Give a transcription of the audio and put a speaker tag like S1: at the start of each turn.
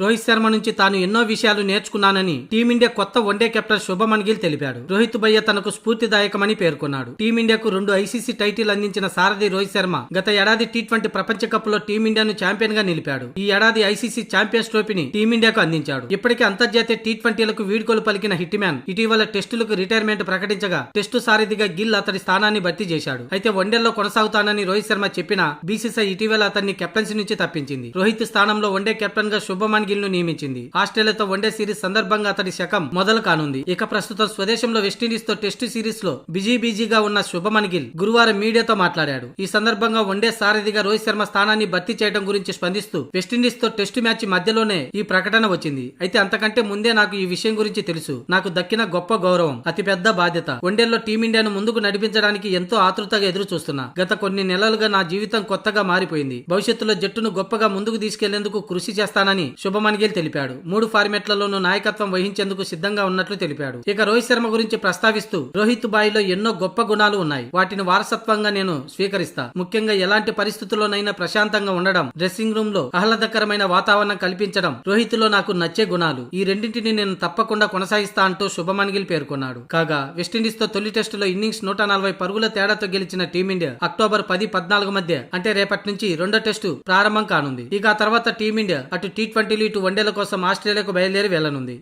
S1: రోహిత్ శర్మ నుంచి తాను ఎన్నో విషయాలు నేర్చుకున్నానని టీమిండియా కొత్త one day captain Shubman Gill తెలిపాడు. రోహిత్ భయ్య తనకు స్ఫూర్తిదాయకమని పేర్కొన్నాడు. టీమిండియాకు రెండు ఐసీసీ టైటిల్ అందించిన సారథి రోహిత్ శర్మ గత ఏడాది టీ ట్వంటీ ప్రపంచ కప్లో టీమిండియాను ఛాంపియన్గా నిలిపాడు. ఈ ఏడాది ఐసీసీ ఛాంపియన్స్ ట్రోఫీని టీమిండియాకు అందించాడు. ఇప్పటికే అంతర్జాతీయ టీ ట్వంటీలకు వీడ్కోలు పలికిన హిట్ మ్యాన్ ఇటీవల టెస్టులకు రిటైర్మెంట్ ప్రకటించగా టెస్టు సారథిగా గిల్ అతడి స్థానాన్ని భర్తీ చేశాడు. అయితే వన్డేల్లో కొనసాగుతానని రోహిత్ శర్మ చెప్పినా బీసీసీఐ ఇటీవల అతన్ని కెప్టెన్సీ నుంచి తప్పించింది. రోహిత్ స్థానంలో వన్డే కెప్టెన్గా శుభమన్ గిల్ను నియమించింది. ఆస్ట్రేలియాతో వన్డే సిరీస్ సందర్భంగా అతడి శకం మొదలు కానుంది. ఇక ప్రస్తుతం స్వదేశంలో వెస్టిండీస్తో టెస్టు సిరీస్లో బిజీ బిజీగా ఉన్న శుభమన్ గిల్ గురువారం మీడియాతో మాట్లాడాడు. ఈ సందర్భంగా వన్డే సారథిగా రోహిత్ శర్మ స్థానాన్ని భర్తీ చేయడం గురించి స్పందిస్తూ వెస్టిండీస్తో టెస్టు మ్యాచ్ మధ్యలోనే ఈ ప్రకటన వచ్చింది. అయితే అంతకంటే ముందే నాకు ఈ విషయం గురించి తెలుసు. నాకు దక్కిన గొప్ప గౌరవం అతిపెద్ద బాధ్యత. వన్డేల్లో టీమిండియాను ముందుకు నడిపించడానికి ఎంతో ఆతృతగా ఎదురు చూస్తున్నా గత కొన్ని నెలలుగా నా జీవితం కొత్తగా మారిపోయింది. భవిష్యత్తులో జట్టును గొప్పగా ముందుకు తీసుకెళ్ళేందుకు కృషి చేస్తానని శుభ గిల్ తెలిపాడు. మూడు ఫార్మెట్లలోనూ నాయకత్వం వహించేందుకు సిద్ధంగా ఉన్నట్లు తెలిపాడు. ఇక రోహిత్ శర్మ గురించి ప్రస్తావిస్తూ రోహిత్ బాయిలో ఎన్నో గొప్ప గుణాలు ఉన్నాయి. వాటిని వారసత్వంగా నేను స్వీకరిస్తా. ముఖ్యంగా ఎలాంటి పరిస్థితుల్లోనైనా ప్రశాంతంగా ఉండడం డ్రెస్సింగ్ రూమ్లో ఆహ్లాదకరమైన వాతావరణం కల్పించడం రోహిత్లో నాకు నచ్చే గుణాలు. ఈ రెండింటిని నేను తప్పకుండా కొనసాగిస్తా అంటూ శుభమన్ గిల్ పేర్కొన్నాడు. కాగా వెస్టిండీస్తో తొలి టెస్టులో ఇన్నింగ్స్ నూట నలభై పరుగుల తేడాతో గెలిచిన టీమిండియా అక్టోబర్ పది పద్నాలుగు మధ్య అంటే రేపటి నుంచి రెండో టెస్టు ప్రారంభం కానుంది. ఇక ఆ తర్వాత టీమిండియా అటు టీ ట్వంటీలు ఇటు వన్డేల కోసం ఆస్ట్రేలియాకు బయలుదేరి వెళ్ళనుంది